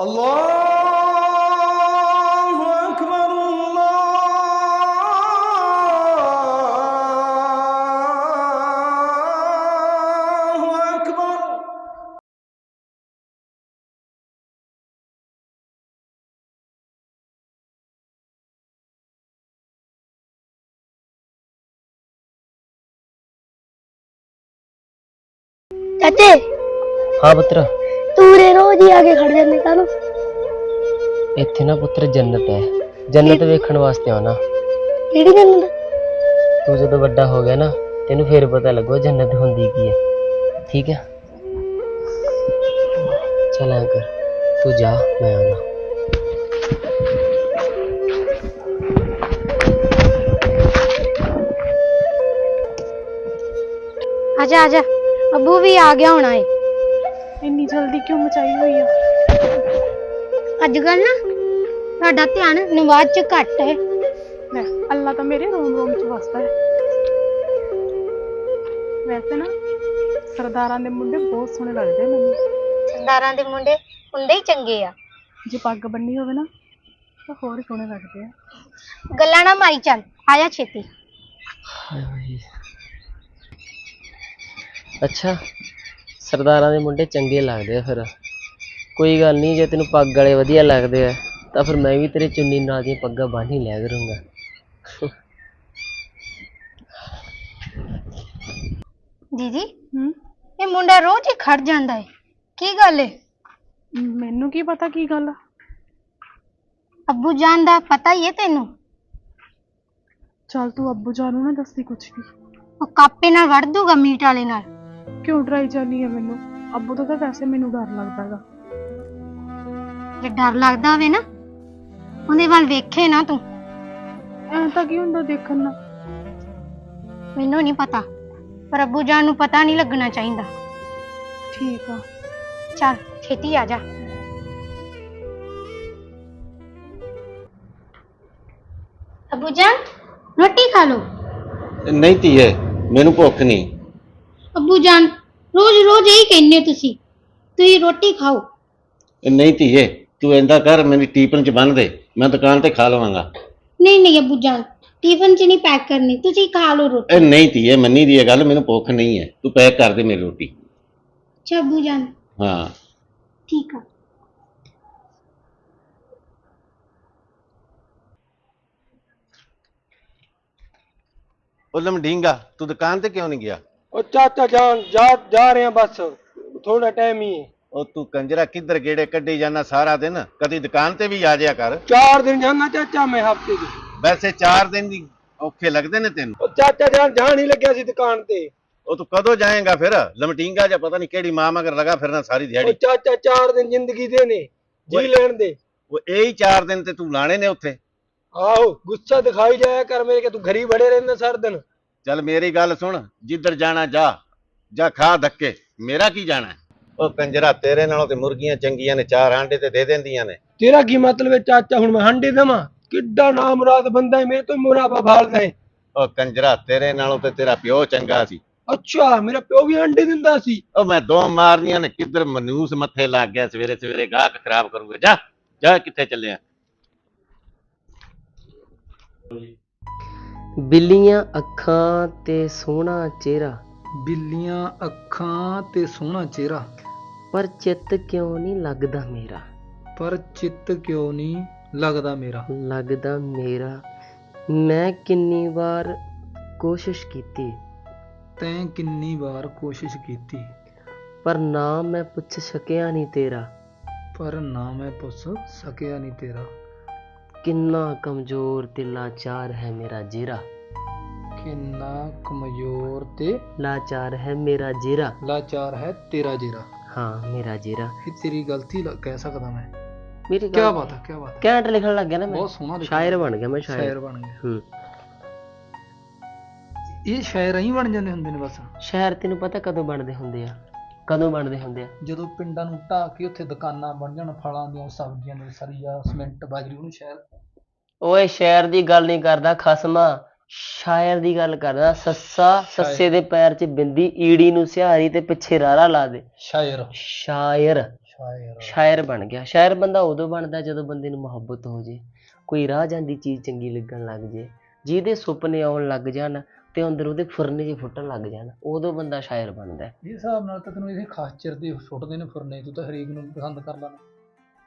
Allahu Akbar Allahu Akbar. Tate. Ha Batra ਤੂੰ ਰੇ ਰੋਜ਼ ਹੀ ਆ ਕੇ ਖੜ ਜਾਂਦੇ ਕਾਹਨੂੰ? ਇੱਥੇ ਨਾ ਪੁੱਤਰ ਜੰਨਤ ਹੈ। ਜੰਨਤ ਵੇਖਣ ਵਾਸਤੇ ਆਉਣਾ। ਕਿਹੜੀ ਗੱਲ ਤੂੰ ਜਦੋਂ ਵੱਡਾ ਹੋ ਗਿਆ ਨਾ ਤੈਨੂੰ ਫੇਰ ਪਤਾ ਲੱਗੋ ਜੰਨਤ ਹੁੰਦੀ ਕੀ ਹੈ। ਠੀਕ ਹੈ? ਚਲ ਕਰ ਤੂੰ ਜਾ ਮੈਂ ਆਉਣਾ ਆਜਾ ਆਜਾ ਅੱਬੂ ਵੀ ਆ ਗਿਆ ਹੋਣਾ ਏ। ਇੰਨੀ ਜਲਦੀ ਕਿਉਂ ਮਚਾਈ ਹੋਈ ਆ? ਅੱਜ ਕੱਲ ਨਾ ਤੁਹਾਡਾ ਧਿਆਨ ਨਮਾਜ਼ 'ਚ ਘੱਟ ਹੈ। ਲੈ ਅੱਲਾ ਤਾਂ ਮੇਰੇ ਰੋਮ ਰੋਮ ਚ ਵਸਦਾ ਹੈ। ਵੈਸੇ ਨਾ ਸਰਦਾਰਾਂ ਦੇ ਮੁੰਡੇ ਬਹੁਤ ਸੋਹਣੇ ਲੱਗਦੇ ਆ ਮੈਨੂੰ। ਸਰਦਾਰਾਂ ਦੇ ਮੁੰਡੇ ਹੁੰਦੇ ਹੀ ਚੰਗੇ ਆ। ਜੇ ਪੱਗ ਬੰਨੀ ਹੋਵੇ ਨਾ ਤਾਂ ਹੋਰ ਹੀ ਸੋਹਣੇ ਲੱਗਦੇ ਆ। ਗੱਲਾਂ ਨਾ ਮਾਰੀ ਚੱਲ ਆਜਾ ਛੇਤੀ। ਅੱਛਾ ਸਰਦਾਰਾਂ ਦੇ ਮੁੰਡੇ ਚੰਗੇ ਲੱਗਦੇ ਆ ਫਿਰ। ਕੋਈ ਗੱਲ ਨਹੀਂ ਜੇ ਤੈਨੂੰ ਪੱਗ ਵਾਲੇ ਵਧੀਆ ਲੱਗਦੇ ਆ ਤਾਂ ਫਿਰ ਮੈਂ ਵੀ ਤੇਰੇ ਚੁੰਨੀ ਨਾਲ ਦੀਆਂ ਪੱਗਾਂ ਬੰਨ੍ਹ ਹੀ ਲਿਆ ਕਰੂੰਗਾ। ਦੀਦੀ ਹੂੰ? ਇਹ ਮੁੰਡਾ ਰੋਜ਼ ਹੀ ਖੜ ਜਾਂਦਾ ਏ। ਕੀ ਗੱਲ ਏ? ਮੈਨੂੰ ਕੀ ਪਤਾ ਕੀ ਗੱਲ ਆ? ਅੱਬੂ ਜਾਨ ਦਾ ਪਤਾ ਹੀ ਏ ਤੈਨੂੰ। ਚੱਲ ਤੂੰ ਅੱਬੂ ਜਾਨ ਨੂੰ ਨਾ ਦੱਸੀ ਕੁਛ ਵੀ। ਉਹ ਕਾਪੇ ਨਾਲ ਵੜ ਦੂਗਾ ਮੀਟ ਵਾਲੇ ਨਾਲ। ਕਿਉਂ ਡਰਾਈ ਜਾਨੀ ਆ ਮੈਨੂੰ? ਅੱਬੂ ਤੋਂ ਤਾਂ ਵੈਸੇ ਮੈਨੂੰ ਡਰ ਲੱਗਦਾ ਹੈਗਾ ਜੇ ਡਰ ਲੱਗਦਾ ਹੋਵੇ ਨਾ ਉਹਦੇ ਵੱਲ ਵੇਖੇ ਨਾ ਤੂੰ। ਐਂ ਤਾਂ ਕੀ ਹੁੰਦਾ ਦੇਖਣ ਨਾਲ? ਮੈਨੂੰ ਨਹੀਂ ਪਤਾ ਪਰ ਅੱਬੂ ਜਾਨ ਨੂੰ ਪਤਾ ਨਹੀਂ ਲੱਗਣਾ ਚਾਹੀਦਾ। ਠੀਕ ਆ। ਚੱਲ ਛੇਤੀ ਆ ਜਾ। ਅੱਬੂ ਜਾਨ ਰੋਟੀ ਖਾ ਲਓ। ਨਹੀਂ ਧੀਏ ਮੈਨੂੰ ਭੁੱਖ ਨਹੀਂ। ਅੱਬੂ ਜਾਨ ਰੋਜ਼ ਰੋਜ਼ ਇਹੀ ਕਹਿੰਦੇ ਤੁਸੀਂ ਤੁਸੀਂ ਰੋਟੀ ਖਾਓ। ਇਹ ਨਹੀਂ ਧੀਏ ਤੂੰ ਏਦਾਂ ਕਰ ਮੇਰੀ ਟੀਪਨ ਚ ਬੰਨ ਦੇ ਮੈਂ ਦੁਕਾਨ ਤੇ ਖਾ ਲਵਾਂਗਾ। ਨਹੀਂ ਨਹੀਂ ਅੱਬੂ ਜਾਨ ਟਿਫਨ 'ਚ ਨਹੀਂ ਪੈਕ ਕਰਨੀ ਤੁਸੀਂ ਖਾ ਲਓ ਰੋਟੀ। ਇਹ ਨਹੀਂ ਧੀਏ ਮੰਨੀ ਦੀ ਇਹ ਗੱਲ ਮੈਨੂੰ ਭੁੱਖ ਨਹੀਂ ਹੈ ਤੂੰ ਪੈਕ ਕਰ ਦੇ ਮੇਰੀ ਰੋਟੀ। ਅੱਛਾ ਅੱਬੂ ਜਾਨ। ਹਾਂ। ਠੀਕ ਆ। ਉਹ ਲਮਡਿੰਗਾ ਤੂੰ ਦੁਕਾਨ ਤੇ ਕਿਉਂ ਨਹੀਂ ਗਿਆ? ਉਹ ਚਾਚਾ ਜਾਨ ਜਾ ਜਾ ਰਹੇ ਆ ਬਸ। ਥੋੜਾ ਟਾਈਮ ਹੀ ਹੈ। ਉਹ ਤੂੰ ਕੰਜਰਾ ਕਿੱਧਰ ਗੇੜੇ ਕੱਢੀ ਜਾਂਦਾ ਸਾਰਾ ਦਿਨ? ਕਦੀ ਦੁਕਾਨ ਤੇ ਵੀ ਆ ਜਾਇਆ ਕਰ। ਚਾਰ ਦਿਨ ਜਾਣਾ ਚਾਚਾ ਮੈਂ ਹਫ਼ਤੇ ਦੀ ਵੈਸੇ 4 ਦਿਨ ਦੀ ਔਖੇ ਲੱਗਦੇ ਨੇ ਤੈਨੂੰ। ਉਹ ਚਾਚਾ ਜਾਨ ਜਾਣ ਹੀ ਲੱਗਿਆ ਸੀ ਦੁਕਾਨ ਤੇ। ਉਹ ਤੂੰ ਕਦੋਂ ਜਾਏਗਾ ਫਿਰ? ਲਮਟਿੰਗਾ ਜਾਂ ਪਤਾ ਨਹੀਂ ਕਿਹੜੀ ਮਾਂ ਮਗਰ ਲਗਾ ਫਿਰਨਾ ਸਾਰੀ ਉਹ ਦਿਹਾੜੀ ਚਾਚਾ ਚਾਰ ਦਿਨ ਜ਼ਿੰਦਗੀ ਦੇ ਨੇ ਓਏ। ਜੀ ਲੈਣ ਦੇ। ਉਹ ਇਹ ਹੀ 4 ਦਿਨ ਤੇ ਤੂੰ ਲਾਣੇ ਨੇ ਉੱਥੇ। ਆਹੋ ਗੁੱਸਾ ਦਿਖਾਈ ਜਾਇਆ ਕਰ ਮੇਰੇ ਕਿ ਤੂੰ ਘਰੀ ਬੜੇ ਰਹਿੰਦਾ ਸਾਰਾ ਦਿਨ। ਚੱਲ ਮੇਰੀ ਗੱਲ ਸੁਣ ਜਿੱਧਰ ਜਾਣਾ ਜਾ ਜਾ ਖਾ ਧੱਕੇ ਮੇਰਾ ਕੀ ਜਾਣਾ? ਉਹ ਕੰਜਰਾ ਤੇਰੇ ਨਾਲੋਂ ਤੇ ਮੁਰਗੀਆਂ ਚੰਗੀਆਂ ਨੇ ਚਾਰ ਆਂਡੇ ਤੇ ਦੇ ਦਿੰਦੀਆਂ ਨੇ। ਤੇਰਾ ਕੀ ਮਤਲਬ ਹੈ ਚਾਚਾ? ਹੁਣ ਮੈਂ ਹਾਂਡੇ ਦੇਵਾਂ? ਕਿੱਡਾ ਨਾਮਰਾਦ ਬੰਦਾ ਹੈ ਮੇਰੇ ਤੋਂ ਮੁਨਾਫਾ ਭਾਲਦਾ ਹੈ। ਉਹ ਕੰਜਰਾ ਤੇਰੇ ਨਾਲੋਂ ਤੇ ਤੇਰਾ ਪਿਓ ਚੰਗਾ ਸੀ। ਅੱਛਾ ਮੇਰਾ ਪਿਓ ਵੀ ਅੰਡੇ ਦਿੰਦਾ ਸੀ। ਉਹ ਮੈਂ ਦੋ ਮਾਰਨੀਆਂ ਨੇ ਕਿੱਧਰ ਮਨੂਸ ਮੱਥੇ ਲੱਗ ਗਿਆ ਸਵੇਰੇ ਸਵੇਰੇ ਗਾਹਕ ਖਰਾਬ ਕਰੂਗਾ। ਜਾ ਜਾ ਕਿੱਥੇ ਚੱਲਿਆ? ਬਿੱਲੀਆਂ ਅੱਖਾਂ ਤੇ ਸੋਹਣਾ ਚਿਹਰਾ। ਬਿੱਲੀਆਂ ਅੱਖਾਂ ਤੇ ਸੋਹਣਾ ਚਿਹਰਾ। ਪਰ ਚਿੱਤ ਕਿਉਂ ਨਹੀਂ ਲੱਗਦਾ ਮੇਰਾ? ਪਰ ਚਿੱਤ ਕਿਉਂ ਨਹੀਂ ਲੱਗਦਾ ਮੇਰਾ? ਲੱਗਦਾ ਮੇਰਾ। ਮੈਂ ਕਿੰਨੀ ਵਾਰ ਕੋਸ਼ਿਸ਼ ਕੀਤੀ। ਤੈਂ ਕਿੰਨੀ ਵਾਰ ਕੋਸ਼ਿਸ਼ ਕੀਤੀ। ਪਰ ਨਾ ਮੈਂ ਪੁੱਛ ਸਕਿਆ ਨਹੀਂ ਤੇਰਾ। ਪਰ ਨਾ ਮੈਂ ਪੁੱਛ ਸਕਿਆ ਨਹੀਂ ਤੇਰਾ। ਕਿੰਨਾ ਕਮਜ਼ੋਰ ਤੇ ਲਾਚਾਰ ਹੈ ਮੇਰਾ ਜੀਰਾ। ਕਿੰਨਾ ਕਮਜ਼ੋਰ ਤੇ ਲਾਚਾਰ ਹੈ ਮੇਰਾ ਜੀਰਾ। ਲਾਚਾਰ ਹੈ ਤੇਰਾ ਜੇਰਾ। ਹਾਂ ਮੇਰਾ ਜੀਰਾ। ਇਹ ਤੇਰੀ ਗਲਤੀ ਲ- ਕਹਿ ਸਕਦਾ ਮੈਂ। ਮੇਰੀ ਕੀ ਗੱਲ- ਬਾਤ ਹੈ ਕੀ ਬਾਤ ਹੈ। ਘੈਂਟ ਲਿਖਣ ਲੱਗ ਗਿਆ ਨਾ ਮੈਂ। ਬਹੁਤ ਸੋਹਣਾ ਲਿਖਿਆ। ਸ਼ਾਇਰ ਬਣ ਗਿਆ ਮੈਂ ਸ਼ਾਇਰ। ਸ਼ਾਇਰ ਬਣ ਗਿਆ। ਹੂੰ। ਇਹ ਸ਼ਾਇਰ ਹੀ ਬਣ ਜਾਂਦੇ ਹੁੰਦੇ ਨੇ ਬਸ। ਸ਼ਾਇਰ ਤੈਨੂੰ ਪਤਾ ਕਦੋਂ ਬਣਦੇ ਹੁੰਦੇ ਆ? ਕਦੋਂ ਬਣਦੇ ਹੁੰਦੇ ਆ? ਜਦੋਂ ਪਿੰਡਾਂ ਨੂੰ ਢਾਹ ਕੇ ਉੱਥੇ ਦੁਕਾਨਾਂ ਬਣ ਜਾਣ ਫਲਾਂ ਦੀਆਂ ਸਬਜ਼ੀਆਂ ਦੀ ਸਰੀਆ ਸਿਮੈਂਟ ਬਾਜਰੀ ਉਹਨੂੰ ਸ਼ਾਇਰ ਓਏ ਸ਼ਾਇਰ ਦੀ ਗੱਲ ਨਹੀਂ ਕਰਦਾ ਖਸਮਾ। ਸ਼ਾਇਰ ਦੀ ਗੱਲ ਕਰਦਾ ਸੱਸਾ ਸੱਸੇ ਦੇ ਪੈਰ 'ਚ ਬਿੰਦੀ ਈੜੀ ਨੂੰ ਸਿਹਾਰੀ ਤੇ ਪਿੱਛੇ ਰਾਰਾ ਲਾ ਦੇ। ਸ਼ਾਇਰ। ਸ਼ਾਇਰ। ਸ਼ਾਇਰ। ਸ਼ਾਇਰ ਬਣ ਗਿਆ। ਸ਼ਾਇਰ ਬੰਦਾ ਉਦੋਂ ਬਣਦਾ ਜਦੋਂ ਬੰਦੇ ਨੂੰ ਮੁਹੱਬਤ ਹੋ ਜੇ। ਕੋਈ ਰਾਹ ਜਾਂਦੀ ਚੀਜ਼ ਚੰਗੀ ਲੱਗਣ ਲੱਗ ਜੇ। ਜਿਹਦੇ ਸੁਪਨੇ ਆਉਣ ਲੱਗ ਜਾਣ ਤੇ ਅੰਦਰ ਉਹਦੇ ਫੁਰਨੇ ਜਿਹੇ ਫੁੱਟਣ ਲੱਗ ਜਾਣ ਉਦੋਂ ਬੰਦਾ ਸ਼ਾਇਰ ਬਣਦਾ ਹੈ। ਇਸ ਹਿਸਾਬ ਨਾਲ ਤਾਂ ਤੈਨੂੰ ਇਹ ਖਾਸ ਚਿਰ ਦੇ ਸੁੱਟਦੇ ਨੇ ਫੁਰਨੇ ਤੂੰ ਤਾਂ ਹਰੇਕ ਨੂੰ ਪਸੰਦ ਕਰ ਲੈਣਾ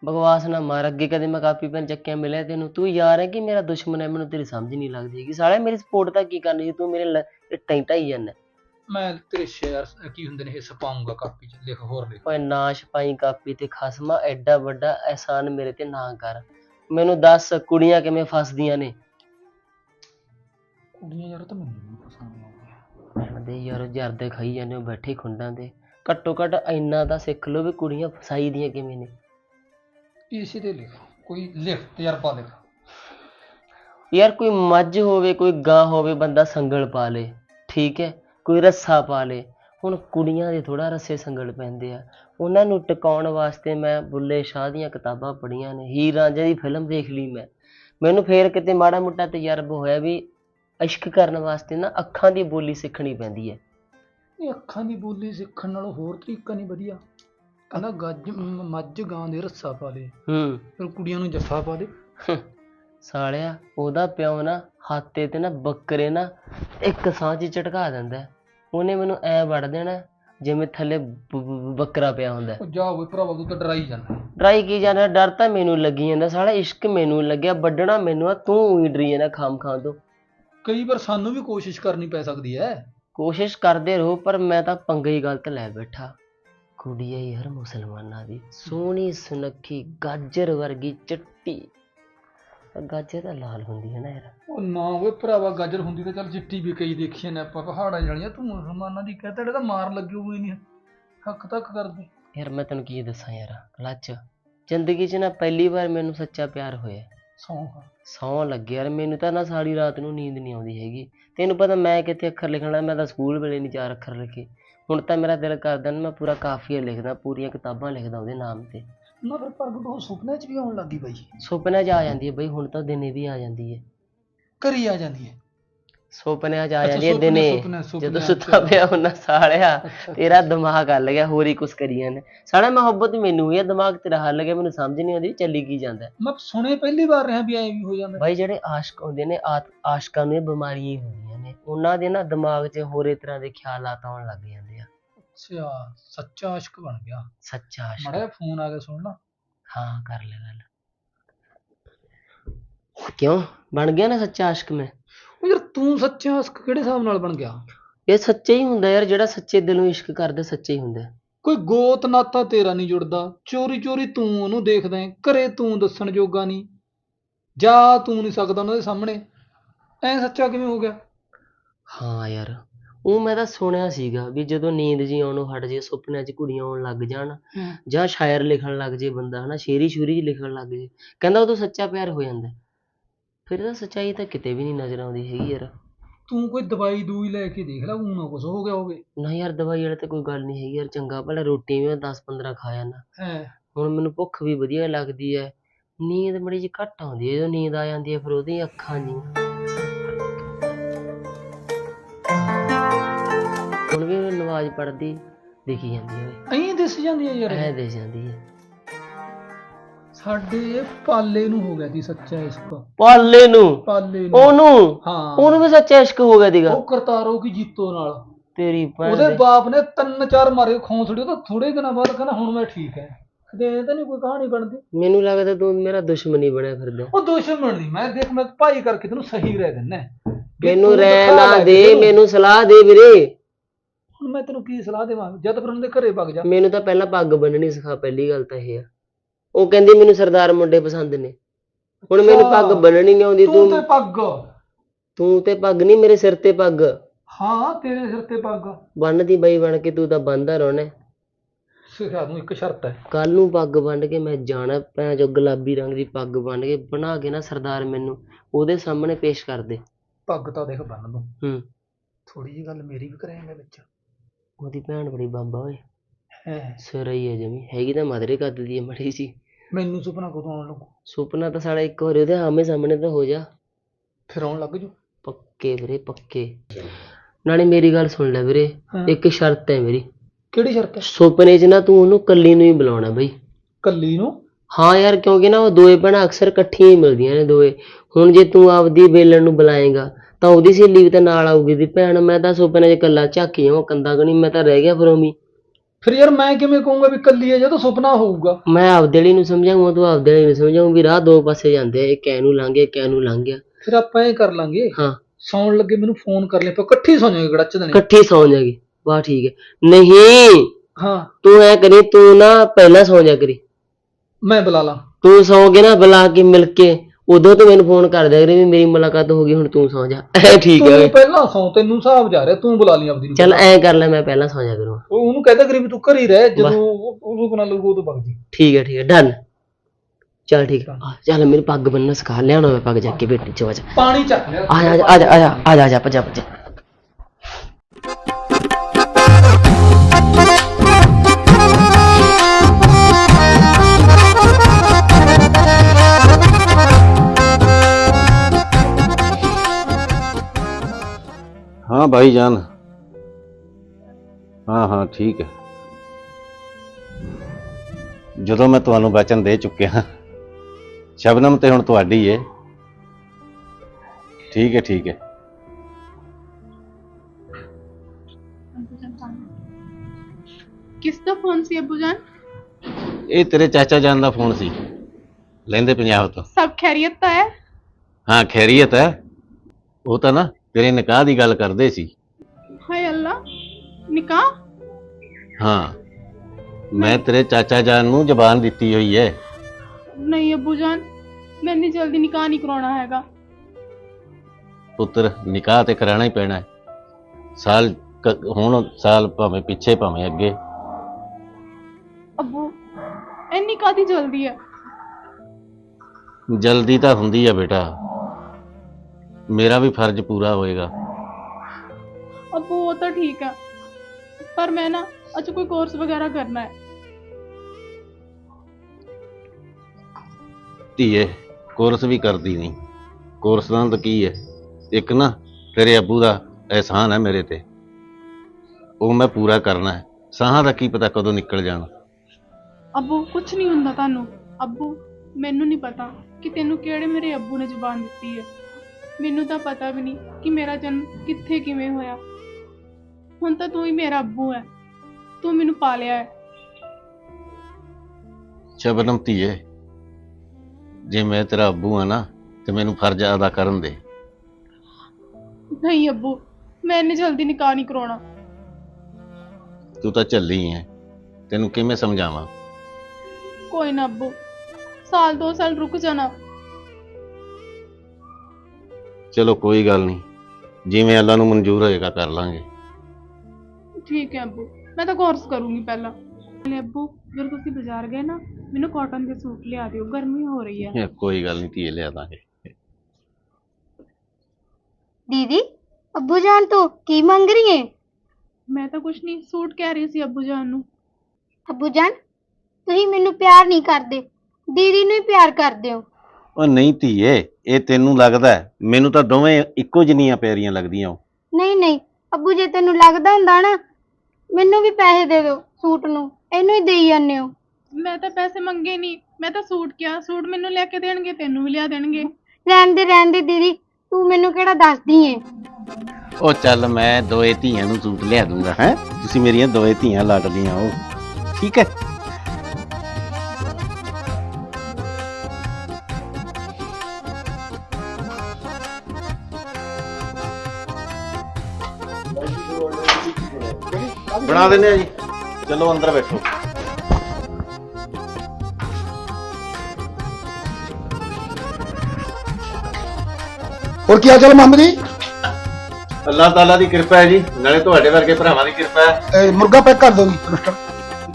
ਬਕਵਾਸ ਨਾ ਮਾਰ ਅੱਗੇ ਕਦੇ ਮੈਂ ਕਾਪੀ ਪੈਨ ਚੱਕਿਆ ਮਿਲਿਆ ਤੈਨੂੰ ਤੂੰ ਯਾਰ ਹੈ ਕਿ ਮੇਰਾ ਦੁਸ਼ਮਣ ਹੈ ਮੈਨੂੰ ਤੇਰੀ ਸਮਝ ਨਹੀਂ ਲੱਗਦੀ ਹੈਗੀ। ਸਾਲਿਆ ਮੇਰੀ ਸਪੋਰਟ ਤਾਂ ਕੀ ਕਰਨੀ ਸੀ? ਤੂੰ ਮੇਰੇ ਲ- ਇੱਟਾਂ ਹੀ ਢਾਈ ਜਾਂਦਾ ਮੈਂ ਤੇਰੇ ਸ਼ੇਅਰ ਕੀ ਹੁੰਦੇ ਨੇ ਇਹ ਸਪਾਉਂਗਾ ਕਾਪੀ 'ਚ ਲਿਖ ਹੋਰ ਲਿਖ। ਓਏ ਨਾਸ਼ ਪਾਈ ਕਾਪੀ ਤੇ ਖਸਮਾ ਐਡਾ ਵੱਡਾ ਅਹਿਸਾਨ ਮੇਰੇ ਤੇ ਨਾ ਕਰ। ਮੈਨੂੰ ਦੱਸ ਕੁੜੀਆਂ ਕਿਵੇਂ ਫਸਦੀਆਂ ਨੇ? ਕੁੜੀਆਂ ਯਾਰ ਤਾਂ ਮੈਨੂੰ ਨਹੀਂ ਪਸੰਦ ਆਉਂਦੀਆਂ ਭੈਣ ਦੇ ਯਾਰ ਜਰਦੇ ਖਾਈ ਜਾਂਦੇ ਹੋ ਬੈਠੇ ਖੁੰਡਾਂ ਤੇ। ਘੱਟੋ ਘੱਟ ਇੰਨਾ ਤਾਂ ਸਿੱਖ ਲਓ ਵੀ ਕੁੜੀਆਂ ਫਸਾਈ ਦੀਆਂ ਕਿਵੇਂ ਨੇ। ਇਸੇ ਤੇ ਲਿਖ ਕੋਈ ਲਿਖ ਤਜਰਬਾ ਲਿਖ। ਯਾਰ ਕੋਈ ਮੱਝ ਹੋਵੇ ਕੋਈ ਗਾਂ ਹੋਵੇ ਬੰਦਾ ਸੰਗਲ ਪਾ ਲੇ ਠੀਕ ਹੈ? ਕੋਈ ਰੱਸਾ ਪਾ ਲੇ। ਹੁਣ ਕੁੜੀਆਂ ਦੇ ਥੋੜਾ ਰੱਸੇ ਸੰਗਲ ਪੈਂਦੇ ਆ। ਉਹਨਾਂ ਨੂੰ ਟਿਕਾਉਣ ਵਾਸਤੇ ਮੈਂ ਬੁੱਲੇ ਸ਼ਾਹ ਦੀਆਂ ਕਿਤਾਬਾਂ ਪੜ੍ਹੀਆਂ ਨੇ ਹੀਰ ਰਾਂਝੇ ਦੀ ਫਿਲਮ ਦੇਖ ਲਈ ਮੈਂ। ਮੈਨੂੰ ਫੇਰ ਕਿਤੇ ਮਾੜਾ ਮੋਟਾ ਤਜਰਬਾ ਹੋਇਆ ਵੀ ਇਸ਼ਕ ਕਰਨ ਵਾਸਤੇ ਨਾ ਅੱਖਾਂ ਦੀ ਬੋਲੀ ਸਿੱਖਣੀ ਪੈਂਦੀ ਹੈ। ਇਹ ਅੱਖਾਂ ਦੀ ਬੋਲੀ ਸਿੱਖਣ ਨਾਲੋਂ ਹੋਰ ਤਰੀਕਾ ਨਹੀਂ ਵਧੀਆ। ਕਹਿੰਦਾ ਗੱਜ ਮ- ਮੱਝ ਗਾਂ ਦੇ ਰੱਸਾ ਪਾ ਦੇ ਹੂੰ। ਫਿਰ ਕੁੜੀਆਂ ਨੂੰ ਜੱਫਾ ਪਾ ਦੇ ਸਾਲਿਆ ਉਹਦਾ ਪਿਓ ਨਾ ਹਾਤੇ ਤੇ ਨਾ ਬੱਕਰੇ ਨਾ ਇੱਕ ਸਾਹ 'ਚ ਝਟਕਾ ਦਿੰਦਾ ਹੈ। ਉਹਨੇ ਮੈਨੂੰ ਐ ਵੜ ਦੇਣਾ ਜਿਵੇਂ ਥੱਲੇ ਬ- ਬ- ਬੱਕਰਾ ਪਿਆ ਹੁੰਦਾ ਉਹ ਜਾ ਓਏ ਭਰਾਵਾ ਤੂੰ ਤਾਂ ਡਰਾਈ ਜਾਂਦਾ ਟਰਾਈ ਕੀ ਜਾਣਾ? ਡਰ ਤਾਂ ਮੈਨੂੰ ਲੱਗੀ ਜਾਂਦਾ। ਸਾਲਾ ਇਸ਼ਕ ਮੈਨੂੰ ਲੱਗਿਆ ਵੱਢਣਾ ਮੈਨੂੰ ਆ ਤੂੰ ਉਹੀ ਡਰੀ ਜਾਂਦਾ ਖਾਮ ਖਾਂ ਤੋਂ। ਕਈ ਵਾਰ ਸਾਨੂੰ ਵੀ ਕੋਸ਼ਿਸ਼ ਕਰਨੀ ਪੈ ਸਕਦੀ ਹੈ। ਕੋਸ਼ਿਸ਼ ਕਰਦੇ ਰਹੋ ਪਰ ਮੈਂ ਤਾਂ ਪੰਗਾ ਹੀ ਗਲਤ ਲੈ ਬੈਠਾ। ਕੁੜੀ ਹੈ ਯਾਰ ਮੁਸਲਮਾਨਾਂ ਦੀ ਸੋਹਣੀ ਸੁਨੱਖੀ ਗਾਜਰ ਵਰਗੀ ਚਿੱਟੀ। ਪਰ ਗਾਜਰ ਤਾਂ ਲਾਲ ਹੁੰਦੀ ਹੈ ਨਾ ਯਾਰ। ਉਹ ਨਾ ਓਏ ਭਰਾਵਾ ਗਾਜਰ ਹੁੰਦੀ ਤਾਂ ਚੱਲ ਚਿੱਟੀ ਵੀ ਕਈ ਦੇਖੀਆਂ ਨੇ ਆਪਾਂ ਪਹਾੜਾਂ ਜਾਲੀਆਂ ਤੂੰ ਮੁਸਲਮਾਨਾਂ ਦੀ ਕਹਤਾ ਇਹਦਾ ਮਾਰ ਲੱਗੇ ਹੋਈ ਨਹੀਂ। ਹੱਕ ਤੱਕ ਕਰਦੇ। ਯਾਰ ਮੈਂ ਤੈਨੂੰ ਕੀ ਦੱਸਾਂ ਯਾਰ ਲੱਚ। ਜ਼ਿੰਦਗੀ 'ਚ ਨਾ ਪਹਿਲੀ ਵਾਰ ਮੈਨੂੰ ਸੱਚਾ ਪਿਆਰ ਹੋਇਆ। ਸੌਂ ਸੌਂ ਲੱਗੇ। ਯਾਰ ਮੈਨੂੰ ਤਾਂ ਨਾ ਸਾਰੀ ਰਾਤ ਨੂੰ ਨੀਂਦ ਨਹੀਂ ਆਉਂਦੀ ਹੈਗੀ। ਤੈਨੂੰ ਪਤਾ ਮੈਂ ਕਿੱਥੇ ਅੱਖਰ ਲਿਖਣਾ ਮੈਂ ਤਾਂ ਸਕੂਲ ਵੇਲੇ ਨਹੀਂ ਚਾਰ ਅੱਖਰ ਲਿਖੇ। ਹੁਣ ਤਾਂ ਮੇਰਾ ਦਿਲ ਕਰਦਾ ਨਾ ਮੈਂ ਪੂਰਾ ਕਾਫੀਆ ਲਿਖਦਾ ਪੂਰੀਆਂ ਕਿਤਾਬਾਂ ਲਿਖਦਾ ਉਹਦੇ ਨਾਮ ਤੇ। ਨਾ ਫਿਰ ਪ੍ਰਗਟ ਉਹ ਸੁਪਨੇ 'ਚ ਵੀ ਆਉਣ ਲੱਗੀ ਬਾਈ। ਸੁਪਨੇ 'ਚ ਆ ਜਾਂਦੀ ਹੈ ਬਈ ਹੁਣ ਤਾਂ ਦਿਨੇ ਵੀ ਆ ਜਾਂਦੀ ਹੈ। ਘਰੀ ਆ ਜਾਂਦੀ ਹੈ। ਸੁਪਨਿਆਂ 'ਚ ਆ ਜਾਂਦੀ ਹੈ ਦਿਨੇ। ਜਦੋਂ। ਸੁੱਤਾ ਪਿਆ ਹੁੰਦਾ ਸਾਲਿਆ। ਤੇਰਾ ਦਿਮਾਗ ਹੱਲ ਗਿਆ ਹੋਰ ਹੀ ਕੁਛ ਕਰੀ ਜਾਂਦੇ ਸਾਲਾ ਮੁਹੱਬਤ ਮੈਨੂੰ ਹੀ ਆ ਦਿਮਾਗ ਤੇਰਾ ਹੱਲ ਗਿਆ ਮੈਨੂੰ ਸਮਝ ਨਹੀਂ ਆਉਂਦੀ ਚੱਲੀ ਕੀ ਜਾਂਦਾ। ਮੈਂ ਸੁਣੇ ਪਹਿਲੀ ਵਾਰ ਰਿਹਾ ਵੀ ਐਂ ਵੀ ਹੋ ਜਾਂਦਾ। ਬਾਈ ਜਿਹੜੇ ਆਸ਼ਕ ਹੁੰਦੇ ਨੇ ਆਸ਼ਕਾਂ ਨੂੰ ਇਹ ਬਿਮਾਰੀਆਂ ਹੀ ਹੁੰਦੀਆਂ ਨੇ। ਉਹਨਾਂ ਦੇ ਨਾ ਦਿਮਾਗ 'ਚ ਹੋਰੇ ਤਰ੍ਹਾਂ ਦੇ ਖਿਆਲਾਤ ਆਉਣ ਲੱਗ ਜਾਂਦੇ ਆ। ਅੱਛਾ ਸੱਚਾ ਆਸ਼ਕ ਬਣ ਗਿਆ। ਸੱਚਾ ਆਸ਼ਕ। ਮੜਾ ਫੋਨ ਆ ਗਿਆ ਸੁਣਨਾ ਹਾਂ ਕਰ ਲੈ ਗੱਲ। ਕਿਉਂ? ਬਣ ਗਿਆ ਨਾ ਸੱਚਾ ਆਸ਼ਕ ਮੈਂ? ਯਾਰ ਤੂੰ ਸੱਚਾ ਆਸ਼ਕ ਕਿਹੜੇ ਹਿਸਾਬ ਨਾਲ ਬਣ ਗਿਆ? ਇਹ ਸੱਚਾ ਹੀ ਹੁੰਦਾ ਯਾਰ ਜਿਹੜਾ ਸੱਚੇ ਦਿਲੋਂ ਇਸ਼ਕ ਕਰਦਾ ਸੱਚਾ ਹੀ ਹੁੰਦਾ। ਕੋਈ ਗੋਤ ਨਾਤਾ ਤੇਰਾ ਨਹੀਂ ਜੁੜਦਾ। ਚੋਰੀ ਚੋਰੀ ਤੂੰ ਉਹਨੂੰ ਦੇਖਦਾ ਹੈ ਘਰੇ ਤੂੰ ਦੱਸਣ ਜੋਗਾ ਨਹੀਂ। ਜਾ ਤੂੰ ਨਹੀਂ ਸਕਦਾ ਉਹਨਾਂ ਦੇ ਸਾਹਮਣੇ। ਐ ਸੱਚਾ ਕਿਵੇਂ ਹੋ ਗਿਆ? ਹਾਂ ਯਾਰ ਉਹ ਮੈਂ ਤਾਂ ਸੁਣਿਆ ਸੀਗਾ ਵੀ ਜਦੋਂ ਨੀਂਦ ਜੀ ਆਉਣੋਂ ਹਟ ਜੇ ਸੁਪਨਿਆਂ 'ਚ ਕੁੜੀਆਂ ਆਉਣ ਲੱਗ ਜਾਣ ਜਾਂ ਸ਼ਾਇਰ ਲਿਖਣ ਲੱਗ ਜੇ ਬੰਦਾ ਹਨਾ ਸ਼ੇਰੀ ਸ਼ੂਰੀ ਲਿਖਣ ਲੱਗ ਜੇ ਕਹਿੰਦਾ ਉਦੋਂ ਸੱਚਾ ਪਿਆਰ ਹੋ ਜਾਂਦਾ। ਫਿਰ ਤਾਂ ਸੱਚਾਈ ਤਾਂ ਕਿਤੇ ਵੀ ਨਹੀਂ ਨਜ਼ਰ ਆਉਂਦੀ ਹੈਗੀ ਯਾਰ। ਤੂੰ ਕੋਈ ਦਵਾਈ ਦੂਈ ਲੈ ਕੇ ਦੇਖ ਲੈ ਊਂ ਨਾ ਕੁਛ ਹੋ ਗਿਆ ਹੋਵੇ। ਨਾ ਯਾਰ ਦਵਾਈ ਵਾਲੇ ਤੇ ਕੋਈ ਗੱਲ ਨਹੀਂ ਹੈਗੀ ਯਾਰ ਚੰਗਾ ਭਲਾ ਰੋਟੀ ਵੀ ਮੈਂ 10-15 ਖਾ ਜਾਂਦਾ। ਹੈ। ਹੁਣ ਮੈਨੂੰ ਭੁੱਖ ਵੀ ਵਧੀਆ ਲੱਗਦੀ ਹੈ ਨੀਂਦ ਬੜੀ ਜਿਹੀ ਘੱਟ ਆਉਂਦੀ ਹੈ ਜਦੋਂ ਨੀਂਦ ਆ ਜਾਂਦੀ ਹੈ ਫਿਰ ਉਹਦੀਆਂ ਅੱਖਾਂ ਜੀ ਹੁਣ ਵੀ ਨਵਾਜ਼ ਪੜ੍ਹਦੀ ਦਿਖੀ ਜਾਂਦੀ ਹੈ ਐਂ ਦਿਸ ਜਾਂਦੀ ਹੈ ਯਾਰ। ਐ ਦੇ ਜਾਂਦੀ ਹੈ ਸਾਡੇ ਪਾਲੇ ਨੂੰ ਹੋ ਗਿਆ ਸੀ ਸੱਚਾ ਇਸ਼ਕ। ਪਾਲੇ ਨੂੰ? ਪਾਲੇ ਨੂੰ। ਉਹਨੂੰ? ਹਾਂ। ਉਹਨੂੰ ਵੀ ਸੱਚਾ ਇਸ਼ਕ ਹੋ ਗਿਆ ਦੀਗਾ ਉਹ ਕਰਤਾਰੋ ਕੀ ਜੀਤੋ ਨਾਲ। ਤੇਰੀ ਭੈਣ ਉਹਦੇ ਦੇ। ਬਾਪ ਨੇ ਤਿੰਨ ਚਾਰ ਮਾਰੇ ਖੌਂਸੜੇ ਤਾਂ ਥੋੜੇ ਦਿਨਾਂ ਬਾਅਦ ਕਹਿੰਦਾ ਹੁਣ ਮੈਂ ਠੀਕ ਹੈ। ਇਹ ਤਾਂ ਨਹੀਂ ਕੋਈ ਕਹਾਣੀ ਬਣਦੀ? ਮੈਨੂੰ ਲੱਗਦਾ ਤੂੰ ਮੇਰਾ ਦੁਸ਼ਮਣ ਹੀ ਬਣਿਆ ਫਿਰਦਾ। ਉਹ ਦੁਸ਼ਮਣ ਨਹੀਂ ਮੈਂ ਦੇਖ ਮੈਂ ਭਾਈ ਕਰਕੇ ਤੈਨੂੰ ਸਹੀ ਰਹਿ ਵੀ ਮੈਨੂੰ ਤੂੰ ਰਹਿ ਦਿਖਾ ਨਾ ਲੈ ਦੇ ਕਿਸੇ ਨੂੰ। ਮੈਨੂੰ ਸਲਾਹ ਦੇ ਵੀਰੇ। ਹੁਣ ਮੈਂ ਤੈਨੂੰ ਕੀ ਸਲਾਹ ਦੇਵਾਂ? ਜਦ ਫਿਰ ਉਹਨਾਂ ਦੇ ਘਰੇ ਵਗ ਜਾ। ਮੈਨੂੰ ਤਾਂ ਪਹਿਲਾਂ ਪੱਗ ਬੰਨਣੀ ਸਿਖਾ ਪਹਿਲੀ ਗੱਲ ਤਾਂ ਇਹ ਆ। ਉਹ ਕਹਿੰਦੀ ਮੈਨੂੰ ਸਰਦਾਰ ਮੁੰਡੇ ਪਸੰਦ ਨੇ। ਹੁਣ ਮੈਨੂੰ ਪੱਗ। ਬੰਨਣੀ ਨਹੀਂ ਆਉਂਦੀ ਤੂੰ ਤੂੰ ਤੇ ਪੱਗ। ਤੂੰ ਤੇ ਪੱਗ ਨਹੀਂ ਮੇਰੇ ਸਿਰ ਤੇ ਪੱਗ। ਹਾਂ ਤੇਰੇ ਸਿਰ ਤੇ ਪੱਗ। ਬੰਨਦੀ ਬਈ ਬਣ ਕੇ ਤੂੰ ਤਾਂ ਬੰਨਦਾ ਰਹਿਣਾ ਸਿਖਾ ਦੂੰ ਇੱਕ ਸ਼ਰਤ ਹੈ। ਕੱਲ ਨੂੰ ਪੱਗ ਬੰਨ ਕੇ ਮੈਂ ਜਾਣਾ ਭੈਣ ਜੋ ਗੁਲਾਬੀ ਰੰਗ ਦੀ ਪੱਗ ਬੰਨ ਕੇ ਬਣਾ ਕੇ ਨਾ ਸਰਦਾਰ ਮੈਨੂੰ ਉਹਦੇ ਸਾਹਮਣੇ ਪੇਸ਼ ਕਰ ਦੇ। ਪੱਗ ਤਾਂ ਦੇਖ ਬੰਨ ਦੂੰ ਹੂੰ। ਥੋੜੀ ਜੀ ਗੱਲ ਮੇਰੀ ਵੀ ਕਰਾਂਗੇ ਵਿੱਚ। ਉਹਦੀ ਭੈਣ ਬੜੀ ਬਾਬਾ ਓਏ। ਹੈ। ਸਿਰ ਹੀ ਹੈ ਜਮੀ। ਹੈਗੀ ਤਾਂ ਮਦਰੇ ਕੱਦ ਦੀ ਹੈ ਮੜੀ ਜੀ ਮੈਨੂੰ ਸੁਪਨਾ ਕਦੋਂ ਆਉਣ ਲੱਗੂ? ਸੁਪਨਾ ਤਾਂ ਸਾਲਾ ਇੱਕ ਵਾਰੀ ਉਹਦੇ ਆਮੇ ਸਾਹਮਣੇ ਤਾਂ ਹੋ ਜਾ। ਫਿਰ ਆਉਣ ਲੱਗ ਜੂ? ਪੱਕੇ ਵੀਰੇ ਪੱਕੇ। ਨਾਲੇ ਮੇਰੀ ਗੱਲ ਸੁਣ ਲੈ ਵੀਰੇ ਹਾਂ। ਇੱਕ ਸ਼ਰਤ ਹੈ ਮੇਰੀ। ਕਿਹੜੀ ਸ਼ਰਤ ਹੈ? ਸੁਪਨੇ 'ਚ ਨਾ ਤੂੰ ਉਹਨੂੰ ਕੱਲੀ ਨੂੰ ਹੀ ਬੁਲਾਉਣਾ ਬਈ। ਕੱਲੀ ਨੂੰ? ਹਾਂ ਯਾਰ ਕਿਉਂਕਿ ਨਾ ਉਹ ਦੋਏ ਭੈਣਾਂ ਅਕਸਰ ਇਕੱਠੀਆਂ ਹੀ ਮਿਲਦੀਆਂ ਨੇ ਦੋਏ ਹੁਣ ਜੇ ਤੂੰ ਆਪਦੀ ਵੇਲਣ ਨੂੰ ਬੁਲਾਏਗਾ ਤਾਂ ਉਹਦੀ ਸਹੇਲੀ ਵੀ ਤਾਂ ਨਾਲ ਆਊਗੀ ਦੀ ਭੈਣ ਮੈਂ ਤਾਂ ਸੁਪਨੇ 'ਚ ਇਕੱਲਾ ਝਾਕੀ ਜਾਵਾਂ ਕੰਦਾ ਕਣੀ ਮੈਂ ਤਾਂ ਰਹਿ ਗਿਆ ਫਿਰ ਉਮੀ ਫਿਰ ਯਾਰ ਮੈਂ ਕਿਵੇਂ ਕਹੂੰਗਾ ਵੀ ਕੱਲੀ ਹੈ ਜਦੋਂ ਸੁਪਨਾ ਹੋਊਗਾ। ਮੈਂ ਆਪਦੇ ਲਈ ਨੂੰ ਸਮਝਾਉਂਗਾ ਤੂੰ ਆਪਦੇ ਲਈ ਨੂੰ ਸਮਝਾਉਂ ਵੀ ਰਾਹ ਦੋ ਪਾਸੇ ਜਾਂਦੇ ਆ ਇਹ ਕਹਿ ਨੂੰ ਲੰਘ ਗਿਆ ਨੂੰ ਲੰਘ ਗਿਆ। ਫਿਰ ਆਪਾਂ ਇਹ ਕਰ ਲਾਂਗੇ। ਹਾਂ। ਸੌਣ ਲੱਗੇ ਮੈਨੂੰ ਫੋਨ ਕਰ ਲੈ ਆਪਾਂ ਇਕੱਠੇ ਸੌਂ ਜਾਵਾਂਗੇ ਗੜਚ ਦੇਣੇ। ਇਕੱਠੀ ਸੌਂ ਜਾਗੀ ਵਾਹ ਠੀਕ ਹੈ। ਨਹੀਂ ਹਾਂ। ਤੂੰ ਐ ਕਰੀ ਤੂੰ ਨਾ ਪਹਿਲਾਂ ਸੌਂ ਜਾ ਕਰੀ। ਮੈਂ ਬੁਲਾ ਲਾਂ। ਤੂੰ ਸੌਂ ਕੇ ਨਾ ਬੁਲਾ ਕੇ ਮਿਲ ਕੇ ਉਦੋਂ ਤੂੰ ਮੈਨੂੰ ਫੋਨ ਕਰ ਦਿਆ ਕਰੀ ਵੀ ਮੇਰੀ ਮੁਲਾਕਾਤ ਹੋ ਗਈ ਹੁਣ ਤੂੰ ਸੌਂ ਜਾ। ਐ ਠੀਕ ਹੈ ਤੂੰ ਪਹਿਲਾਂ ਸੌਂ ਤੈਨੂੰ ਹਿਸਾਬ ਜਾ ਰਿਹਾ ਤੂੰ ਬੁਲਾ ਲਈ ਆਪਦੀ ਨੂੰ ਚੱਲ ਐ ਕਰ ਲੈ ਮੈਂ ਪਹਿਲਾਂ ਸੌਂ ਜਾ ਕਰੂੰ ਉਹ ਉਹਨੂੰ ਕਹਿਦਾ ਕਰੀ ਵੀ ਤੂੰ ਘਰ ਹੀ ਰਹਿ ਜਦੋਂ ਉਹ ਉਹ ਸੁਪਨਾ ਲਊਗਾ ਉਦੋਂ ਵਗ ਜੀ। ਠੀਕ ਹੈ ਠੀਕ ਹੈ ਡਨ। ਚੱਲ ਠੀਕ ਹੈ ਆ, ਚੱਲ ਮੇਰੀ ਪੱਗ ਬੰਨਣਾ ਸਿਖਾ ਲਿਆਉਣਾ ਮੈਂ ਪੱਗ ਜਾ ਕੇ ਬੇਟੀ ਚ ਵਜਾ ਪਾਣੀ ਚੱਕ ਲਿਆ। ਆ ਜਾ ਆ ਜਾ ਆ ਜਾ ਆ ਜਾ ਆ ਜਾ, ਆ ਜਾ ਭੱਜਾ ਭੱਜਾ ਹਾਂ ਭਾਈਜਾਨ ਹਾਂ ਹਾਂ ਠੀਕ ਹੈ। ਜਦੋਂ ਮੈਂ ਤੁਹਾਨੂੰ ਵਚਨ ਦੇ ਚੁੱਕਿਆ ਸ਼ਬਨਮ ਤੇ ਹੁਣ ਤੁਹਾਡੀ ਏ। ਠੀਕ ਹੈ ਠੀਕ ਹੈ? ਕਿਸ ਦਾ ਫੋਨ ਸੀ ਅੱਬੂ ਜਾਨ? ਇਹ ਤੇਰੇ ਚਾਚਾ ਜਾਨ ਦਾ ਫੋਨ ਸੀ ਲੈਂਦੇ ਪੰਜਾਬ ਤੋਂ। ਸਭ ਖੈਰੀਅਤ ਤਾਂ ਹੈ। ਹਾਂ ਖੈਰੀਅਤ ਹੈ। ਉਹ ਤਾਂ ਨਾ ਤੇਰੇ ਨਿਕਾਹ ਦੀ ਗੱਲ ਕਰਦੇ ਸੀ। ਹਾਏ ਅੱਲਾ ਨਿਕਾਹ? ਹਾਂ ਮੈਂ ਤੇਰੇ ਚਾਚਾ ਜਾਨ ਨੂੰ ਜ਼ਬਾਨ ਦਿੱਤੀ ਹੋਈ ਹੈ ਨਹੀਂ ਅੱਬੂ ਜਾਨ ਮੈਂ ਇੰਨੀ ਜਲਦੀ ਨਿਕਾਹ ਨਹੀਂ ਕਰਾਉਣਾ ਹੈਗਾ। ਪੁੱਤਰ ਨਿਕਾਹ ਤੇ ਕਰਾਣਾ ਹੀ ਪੈਣਾ ਹੈ ਸਾਲ ਕ- ਹੁਣ ਸਾਲ ਭਾਵੇਂ ਪਿੱਛੇ ਭਾਵੇਂ ਅੱਗੇ। ਅੱਬੂ ਇੰਨੀ ਕਾਦੀ ਜਲਦੀ ਹੈ ਜਲਦੀ ਤਾਂ ਹੁੰਦੀ ਆ ਬੇਟਾ। ਮੇਰਾ ਵੀ ਫਰਜ਼ ਪੂਰਾ ਹੋਏਗਾ। ਅੱਬੂ ਉਹ ਤਾਂ ਠੀਕ ਹੈ ਪਰ ਮੈਂ ਨਾ ਅੱਜ ਕੋਈ ਕੋਰਸ ਵਗੈਰਾ ਕਰਨਾ ਹੈ। ਧੀਏ ਕੋਰਸ ਵੀ ਕਰਦੀ ਨਹੀਂ। ਕੋਰਸ ਨਾਲ ਤਾਂ ਕੀ ਹੈ? ਇੱਕ ਨਾ ਤੇਰੇ ਅੱਬੂ ਦਾ ਅਹਿਸਾਨ ਹੈ ਮੇਰੇ ਤੇ। ਉਹ ਮੈਂ ਪੂਰਾ ਕਰਨਾ ਹੈ। ਸਾਹਾਂ ਦਾ ਕੀ ਪਤਾ ਕਦੋਂ ਨਿਕਲ ਜਾਣਾ। ਅੱਬੂ ਕੁਝ ਨਹੀਂ ਹੁੰਦਾ ਤੁਹਾਨੂੰ। ਅੱਬੂ ਮੈਨੂੰ ਨਹੀਂ ਪਤਾ ਕਿ ਤੈਨੂੰ ਕਿਹੜੇ ਮੇਰੇ ਅੱਬੂ ਨੇ ਜ਼ੁਬਾਨ ਦਿੱਤੀ ਹੈ। ਮੈਨੂੰ ਤਾਂ ਪਤਾ ਵੀ ਨਹੀਂ ਕਿ ਮੇਰਾ ਜਨਮ ਕਿੱਥੇ ਕਿਵੇਂ ਹੋਇਆ। ਹੁਣ ਤਾਂ ਤੂੰ ਹੀ ਮੇਰਾ ਅੱਬੂ ਹੈ। ਤੂੰ ਮੈਨੂੰ ਪਾਲਿਆ ਹੈ। ਸ਼ਬਨਮ ਧੀਏ ਜੇ ਮੈਂ ਤੇਰਾ ਅੱਬੂ ਆ ਨਾ ਤੇ ਮੈਨੂੰ ਫਰਜ਼ ਅਦਾ ਕਰਨ ਦੇ। ਨਹੀਂ ਅੱਬੂ ਮੈਂ ਇੰਨੀ ਜਲਦੀ ਨਿਕਾਹ ਨਹੀਂ ਕਰਾਉਣਾ। ਤੂੰ ਤਾਂ ਝੱਲੀ ਐ ਤੈਨੂੰ ਕਿਵੇਂ ਸਮਝਾਵਾਂ? ਕੋਈ ਨਾ ਅੱਬੂ ਸਾਲ ਦੋ ਸਾਲ ਰੁਕ ਜਾਣਾ। ਚਲੋ ਕੋਈ ਗੱਲ ਨਹੀਂ। ਜਿਵੇਂ ਅੱਲਾ ਨੂੰ ਮਨਜ਼ੂਰ ਹੋਏਗਾ ਕਰ ਲਾਂਗੇ। ਠੀਕ ਹੈ ਅੱਬੂ। ਮੈਂ ਤਾਂ ਕੋਰਸ ਕਰੂੰਗੀ ਪਹਿਲਾਂ। ਲੈ ਅੱਬੂ ਜਦੋਂ ਤੁਸੀਂ ਬਾਜ਼ਾਰ ਗਏ ਨਾ ਮੈਨੂੰ ਕਾਟਨ ਦੇ ਸੂਟ ਲਿਆ ਦਿਓ। ਗਰਮੀ ਹੋ ਰਹੀ ਹੈ। ਕੋਈ ਗੱਲ ਨਹੀਂ ਧੀਏ ਲਿਆ ਦਾਂਗੇ। ਦੀਦੀ ਅੱਬੂ ਜਾਨ ਤੂੰ ਕੀ ਮੰਗ ਰਹੀ ਏ? ਮੈਂ ਤਾਂ ਕੁਛ ਨਹੀਂ ਸੂਟ ਕਹਿ ਰਹੀ ਸੀ ਅੱਬੂ ਜਾਨ ਨੂੰ। ਅੱਬੂ ਜਾਨ ਤੁਸੀਂ ਮੈਨੂੰ ਪਿਆਰ ਨਹੀਂ ਕਰਦੇ। ਦੀਦੀ ਨੂੰ ਹੀ ਪਿਆਰ ਕਰਦੇ ਹੋ। ਉਹ ਨਹੀਂ ਧੀਏ ਇਹ ਤੈਨੂੰ ਲੱਗਦਾ ਹੈ, ਮੈਨੂੰ ਤਾਂ ਦੋਵੇਂ ਇੱਕੋ ਜਿਹੀਆਂ ਪਿਆਰੀਆਂ ਲੱਗਦੀਆਂ ਉਹ। ਨਹੀਂ ਨਹੀਂ। ਅੱਬੂ ਜੇ ਤੈਨੂੰ ਲੱਗਦਾ ਹੁੰਦਾ ਨਾ ਮੈਨੂੰ ਵੀ ਪੈਸੇ ਦੇ ਦਿਓ ਸੂਟ ਨੂੰ। ਇਹਨੂੰ ਹੀ ਦੇਈ ਜਾਂਦੇ ਹੋ। ਮੈਂ ਤਾਂ ਪੈਸੇ ਮੰਗੇ ਨਹੀਂ। ਮੈਂ ਤਾਂ ਸੂਟ ਕਿਹਾ ਸੂਟ ਮੈਨੂੰ ਲੈ ਕੇ ਦੇਣਗੇ ਤੈਨੂੰ ਵੀ ਲਿਆ ਦੇਣਗੇ। ਰਹਿਣ ਦੇ ਰਹਿਣ ਦੇ ਦੀਦੀ ਤੂੰ ਮੈਨੂੰ ਕਿਹੜਾ ਦੱਸਦੀ ਏ? ਉਹ ਚੱਲ ਮੈਂ ਦੋਏ ਧੀਆਂ ਨੂੰ ਸੂਟ ਲਿਆ ਦੂੰਗਾ ਹੈ? ਤੁਸੀਂ ਮੇਰੀਆਂ ਦੋਏ ਧੀਆਂ ਲਾਡਲੀਆਂ ਹੋ। ਠੀਕ ਹੈ? ਬਣਾ ਦਿੰਦੇ ਆ ਜੀ। ਚਲੋ ਅੰਦਰ ਬੈਠੋ। ਹੋਰ ਕੀ ਹਾਲ ਚਾਲ ਮੁਹੰਮਦ ਜੀ? ਅੱਲਾਹ ਤਾਲਾ ਦੀ ਕਿਰਪਾ ਹੈ ਜੀ ਨਾਲੇ ਤੁਹਾਡੇ ਵਰਗੇ ਭਰਾਵਾਂ ਦੀ ਕਿਰਪਾ ਹੈ। ਇਹ ਮੁਰਗਾ ਪੈਕ ਕਰ ਦਿਓ ਜੀ ਮਿਸਟਰ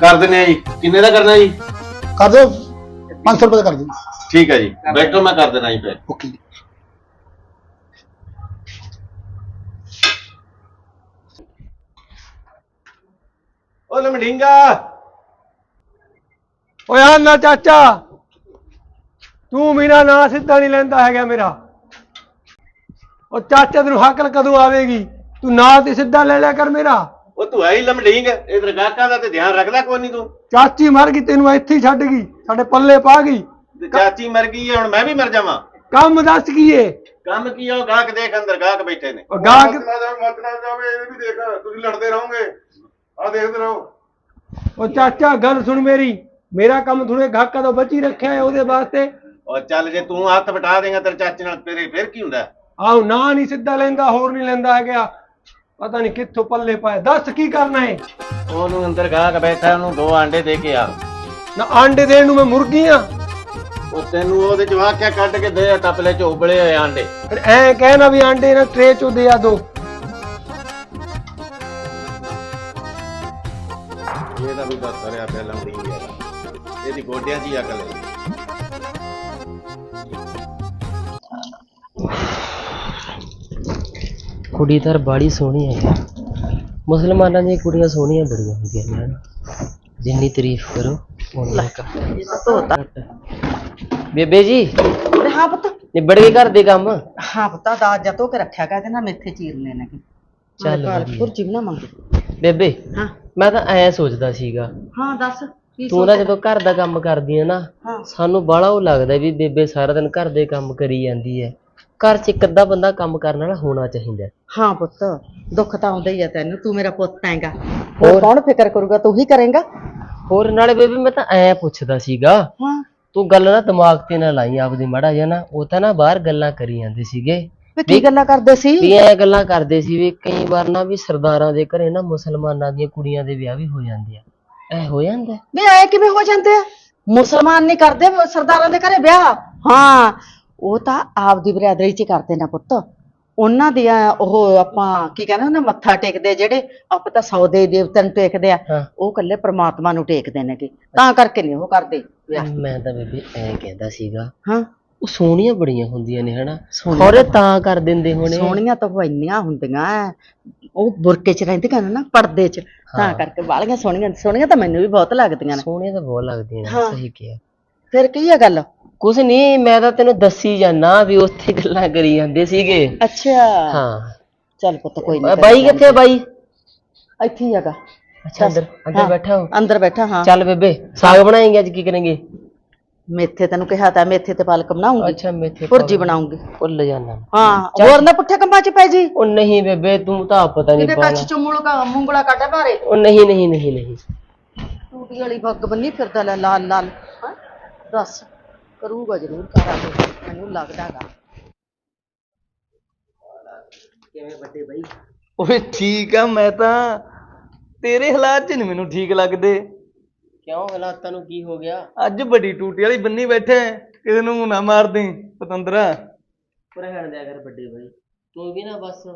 ਕਰ ਦਿੰਦੇ ਆ ਜੀ। ਕਿੰਨੇ ਦਾ ਕਰਨਾ ਜੀ? ਕਰ ਦਿਓ 500 ਰੁਪਏ ਦਾ ਕਰ ਦਿਓ। ਠੀਕ ਹੈ ਜੀ। ਬੈਠੋ ਮੈਂ ਕਰ ਦੇਣਾ ਜੀ ਫਿਰ। ਓਕੇ ਜੀ। ਓ ਲਮਡਿੰਗਾ ਓਏ ਆ ਨਾ ਚਾਚਾ। ਤੂੰ ਮੇਰਾ ਨਾਂ ਸਿੱਧਾ ਨਹੀਂ ਲੈਂਦਾ ਹੈਗਾ ਮੇਰਾ। ਉਹ ਚਾਚਾ ਤੈਨੂੰ ਹਕਲ ਕਦੋਂ ਆਵੇਗੀ? ਤੂੰ ਨਾਂ ਤੇ ਸਿੱਧਾ ਲੈ ਲਿਆ ਕਰ ਮੇਰਾ। ਉਹ ਤੂੰ ਹੈ ਹੀ ਲਮਡਿੰਗ ਇਹ ਦਰਗਾਹਾਂ ਦਾ ਤੇ ਧਿਆਨ ਰੱਖਦਾ ਕੋਈ ਨਹੀਂ ਤੂੰ। ਚਾਚੀ ਮਰ ਗਈ ਤੈਨੂੰ ਇੱਥੇ ਹੀ ਛੱਡ ਗਈ। ਸਾਡੇ ਪੱਲੇ ਪਾ ਗਈ। ਤੇ ਚਾਚੀ ਮਰ ਗਈ ਹੈ ਹੁਣ ਮੈਂ ਵੀ ਮਰ ਜਾਵਾਂ। ਕੰਮ ਦੱਸ ਕੀ ਏ? ਕੰਮ ਕੀ ਆ? ਉਹ ਗਾਹਕ ਦੇਖ ਅੰਦਰ ਗਾਹਕ ਬੈਠੇ ਨੇ। ਉਹ ਗਾਹਕ ਮਤ ਨਾ ਜਾਵੇ ਇਹ ਵੀ ਦੇਖ ਤੁਸੀਂ ਲੜਦੇ ਰਹੋਗੇ। ਆ ਦੇਖਦੇ ਰਹੋ। ਉਹ ਚਾਚਾ ਗੱਲ ਸੁਣ ਮੇਰੀ। ਮੇਰਾ ਕੰਮ ਥੋੜੇ ਗਾਹਕਾਂ ਤੋਂ ਬਚੀ ਰੱਖਿਆ ਹੈ ਉਹਦੇ ਵਾਸਤੇ। ਉਹ ਚੱਲ ਜੇ ਤੂੰ ਹੱਥ ਵਟਾ ਦੇਗਾ ਤੇਰੇ ਚਾਚੇ ਨਾਲ ਤੇਰੇ ਫਿਰ ਕੀ ਹੁੰਦਾ? ਆਹ ਨਾ ਨਹੀਂ ਸਿੱਧਾ ਲੈਂਦਾ ਹੋਰ ਨਹੀਂ ਲੈਂਦਾ ਹੈਗਾ। ਪਤਾ ਨਹੀਂ ਕਿੱਥੋਂ ਪੱਲੇ ਪਾਏ ਦੱਸ ਕੀ ਕਰਨਾ ਹੈ? ਉਹਨੂੰ ਅੰਦਰ ਗਾਹਕ ਬੈਠਾ ਉਹਨੂੰ ਦੋ ਆਂਡੇ ਦੇ ਕੇ ਆ। ਨਾ ਆਂਡੇ ਦੇਣ ਨੂੰ ਮੈਂ ਮੁਰਗੀ ਆ। ਉਹ ਤੈਨੂੰ ਉਹਦੇ ਚ ਵਾਕਿਆ ਕੱਢ ਕੇ ਦੇ ਟਪਲੇ ਚ ਉਬਲੇ ਹੋਏ ਆਂਡੇ। ਫਿਰ ਐ ਕਹਿਣਾ ਵੀ ਆਂਡੇ ਨਾ ਟਰੇ ਚੋਂ ਦੇ ਆ ਦੋ। ਵੀ ਬਸ ਸਰਿਆ ਪਿਆ ਲੰਬੜੀ ਹੈ। ਇਹਦੀ ਗੋਡਿਆਂ 'ਚ ਹੀ ਅਕਲ ਹੈ। ਕੁੜੀ ਤਾਂ ਬਾੜੀ ਸੋਹਣੀ ਹੈ। ਮੁਸਲਮਾਨਾਂ ਦੀਆਂ ਕੁੜੀਆਂ ਸੋਹਣੀਆਂ ਬੜੀਆਂ ਹੁੰਦੀਆਂ ਨੇ। ਹਨਾ ਜਿੰਨੀ ਤਾਰੀਫ ਕਰੋ ਓਨੀ ਘੱਟ। ਬੇਬੇ ਜੀ ਹਾਂ ਪੁੱਤ। ਨਿਬੜ ਗਏ ਘਰ ਦੇ ਕੰਮ? ਹਾਂ ਪੁੱਤ ਦਾਜ ਜਾ ਧੋ ਕੇ ਰੱਖਿਆ ਤੇ ਨਾ ਮੇਥੇ ਚੀਰਨੇ ਨੇ ਚੱਲ ਚੱਲ ਵਧੀਆ। ਪੁਰਜੀ ਬਣਾਵਾਂਗੇ ਬੇਬੇ ਹਾਂ। ਮੈਂ ਤਾਂ ਐ ਸੋਚਦਾ ਸੀਗਾ। ਹਾਂ ਦੱਸ ਕੀ ਤੂੰ ਜਦੋਂ ਘਰ ਦਾ ਕੰਮ ਕਰਦੀ ਹੈ ਨਾ ਹਾਂ। ਸਾਨੂੰ ਬਾਹਲਾ ਉਹ ਲੱਗਦਾ ਵੀ ਬੇਬੇ ਸਾਰਾ ਦਿਨ ਘਰ ਦੇ ਕੰਮ ਕਰੀ ਜਾਂਦੀ ਹੈ ਘਰ 'ਚ ਇੱਕ ਅੱਧਾ ਬੰਦਾ ਕੰਮ ਕਰਨ ਵਾਲਾ ਹੋਣਾ ਚਾਹੀਦਾ। ਹੈ। ਹਾਂ ਪੁੱਤ ਦੁੱਖ ਤਾਂ ਆਉਂਦਾ ਹੀ ਆ ਤੈਨੂੰ ਤੂੰ ਮੇਰਾ ਪੁੱਤ ਹੈਗਾ। ਹੋਰ? ਕੌਣ ਫਿਕਰ ਕਰੂਗਾ ਤੂੰ ਹੀ ਕਰੇਂਗਾ? ਹੋਰ ਨਾਲੇ ਬੇਬੇ ਮੈਂ ਤਾਂ ਐ ਪੁੱਛਦਾ ਸੀਗਾ ਹਾਂ। ਤੂੰ ਗੱਲ ਨਾ ਦਿਮਾਗ ਤੇ ਨਾ ਲਾਈ ਆਪਦੀ ਮੜਾ ਜਿਹਾ ਨਾ ਉਹ ਤਾਂ ਨਾ ਬਾਹਰ ਗੱਲਾਂ ਕਰੀ ਜਾਂਦੇ ਸੀਗੇ। ਵੀ ਕੀ ਗੱਲਾਂ ਕਰਦੇ ਸੀ? ਵੀ ਐ ਗੱਲਾਂ ਕਰਦੇ ਸੀ ਵੀ ਕਈ ਵਾਰ ਨਾ ਵੀ ਸਰਦਾਰਾਂ ਦੇ ਘਰੇ ਨਾ ਮੁਸਲਮਾਨਾਂ ਦੀਆਂ ਕੁੜੀਆਂ ਦੇ ਵਿਆਹ ਵੀ ਹੋ ਜਾਂਦੇ ਆ। ਐ ਹੋ ਜਾਂਦਾ ਹੈ? ਵੀ ਐ ਕਿਵੇਂ ਹੋ ਜਾਂਦੇ ਆ? ਮੁਸਲਮਾਨ ਨਹੀਂ ਕਰਦੇ ਵੀ ਸਰਦਾਰਾਂ ਦੇ ਘਰੇ ਵਿਆਹ? ਹਾਂ ਉਹ ਤਾਂ ਆਪਦੀ ਬਰਾਦਰੀ ਚ ਹੀ ਕਰਦੇ ਨੇ ਪੁੱਤ। ਉਹਨਾਂ ਦੀਆਂ ਉਹ ਆਪਾਂ ਕੀ ਕਹਿੰਦੇ ਉਹਨਾਂ ਮੱਥਾ ਟੇਕਦੇ ਜਿਹੜੇ ਆਪਾਂ ਤਾਂ ਸੌ ਦੇ ਦੇਵਤਿਆਂ ਨੂੰ ਟੇਕਦੇ ਆ। ਹਾਂ। ਉਹ ਕੱਲੇ ਪ੍ਰਮਾਤਮਾ ਨੂੰ ਟੇਕਦੇ ਨੇਗੇ। ਤਾਂ ਕਰਕੇ ਨਹੀਂ ਉਹ ਕਰਦੇ। ਵਿਆਹ ਮੈਂ ਤਾਂ ਬੇਬੇ ਐ ਕਹਿੰਦਾ ਸੀਗਾ ਹਾਂ। ਉਹ ਸੋਹਣੀਆਂ ਬੜੀਆਂ ਹੁੰਦੀਆਂ ਨੇ ਹਨਾ? ਹੋਰੇ ਤਾਂ। ਕਰ ਦਿੰਦੇ ਹੋਣੇ। ਸੋਹਣੀਆਂ ਤਾਂ ਉਹ ਇੰਨੀਆਂ ਹੁੰਦੀਆਂ। ਉਹ ਬੁਰਕੇ ਚ ਰਹਿੰਦੀਆਂ ਨੇ ਨਾ ਪਰਦੇ ਚ। ਤਾਂ। ਕਰਕੇ ਬਾਲੀਆਂ ਸੋਹਣੀਆਂ ਸੋਹਣੀਆਂ ਤਾਂ ਮੈਨੂੰ ਵੀ ਬਹੁਤ ਲੱਗਦੀਆਂ ਨੇ। ਸੋਹਣੀਆਂ ਤਾਂ ਬਹੁਤ ਲੱਗਦੀਆਂ ਨੇ। ਸਹੀ ਕਿਹਾ। ਫਿਰ ਕੀ ਆ ਗੱਲ? ਕੁਛ ਨਹੀਂ ਮੈਂ ਤਾਂ ਤੈਨੂੰ ਦੱਸੀ ਜਾਨਾ ਵੀ ਉੱਥੇ ਗੱਲਾਂ ਕਰੀ ਜਾਂਦੇ ਸੀਗੇ। ਅੱਛਾ। ਹਾਂ। ਚੱਲ ਪੁੱਤ ਕੋਈ ਨਹੀਂ ਬਾਈ ਕਿੱਥੇ ਆ ਬਾਈ? ਇੱਥੇ ਹੀ ਹੈਗਾ। ਅੱਛਾ ਅੰਦਰ ਅੰਦਰ। ਬੈਠਾ ਹੋ। ਅੰਦਰ ਬੈਠਾ ਹਾਂ। ਚੱਲ ਬੇਬੇ ਸਾਗ ਬਣਾਏਂਗੇ ਅੱਜ ਕੀ ਕਰਾਂਗੇ ਮੇਥੇ ਤੈਨੂੰ ਕਿਹਾ ਤਾਂ ਮੇਥੇ ਤੇ ਪਾਲਕ ਬਣਾਉਂਗੀ। ਅੱਛਾ ਮੇਥੇ ਭੁਰਜੀ ਬਣਾਉਂਗੀ। ਭੁੱਲ ਜਾਣਾ ਹਾਂ ਹੋਰ ਨਾ ਪੁੱਠੇ ਕੰਮਾਂ ਚ ਪੈ ਜੀ। ਉਹ ਨਹੀਂ ਬੇਬੇ ਤੂੰ ਤਾਂ ਪਤਾ ਨਹੀਂ ਕਿਤੇ ਕੱਛ ਚ ਮੁਲਕਾ ਮੁੰਗਲਾ ਕੱਢ ਬਾਰੇ ਉਹ ਨਹੀਂ ਨਹੀਂ ਨਹੀਂ ਨਹੀਂ। ਟੂਟੀ ਵਾਲੀ ਪੱਗ ਬੰਨੀ ਫਿਰਦਾ ਲੈ ਲਾਲ ਲਾਲ। ਹਾਂ ਦੱਸ ਕਰੂਗਾ ਜ਼ਰੂਰ ਕਰਾਂਗੇ ਮੈਨੂੰ ਲੱਗਦਾਗਾ ਕਿਵੇਂ ਵੱਡੇ ਬਾਈ? ਓਏ ਠੀਕ ਆ ਮੈਂ ਤਾਂ ਤੇਰੇ ਹਾਲਾਤ 'ਚ ਨਹੀਂ ਮੈਨੂੰ ਠੀਕ ਲੱਗਦੇ। ਕਿਉਂ? ਹਾਲਾਤਾਂ ਨੂੰ ਕੀ ਹੋ ਗਿਆ? ਅੱਜ ਵੱਡੀ ਟੂਟੀ ਵਾਲੀ ਬੰਨੀ ਬੈਠੇ ਕਿਸੇ ਨੂੰ ਨਾ ਮਾਰ ਦੇ ਪਤੰਦਰਾ। ਪਰ ਰਹਿਣ ਦਿਆ ਕਰ ਵੱਡੇ ਬਾਈ। ਤੂੰ ਵੀ ਨਾ ਬਸ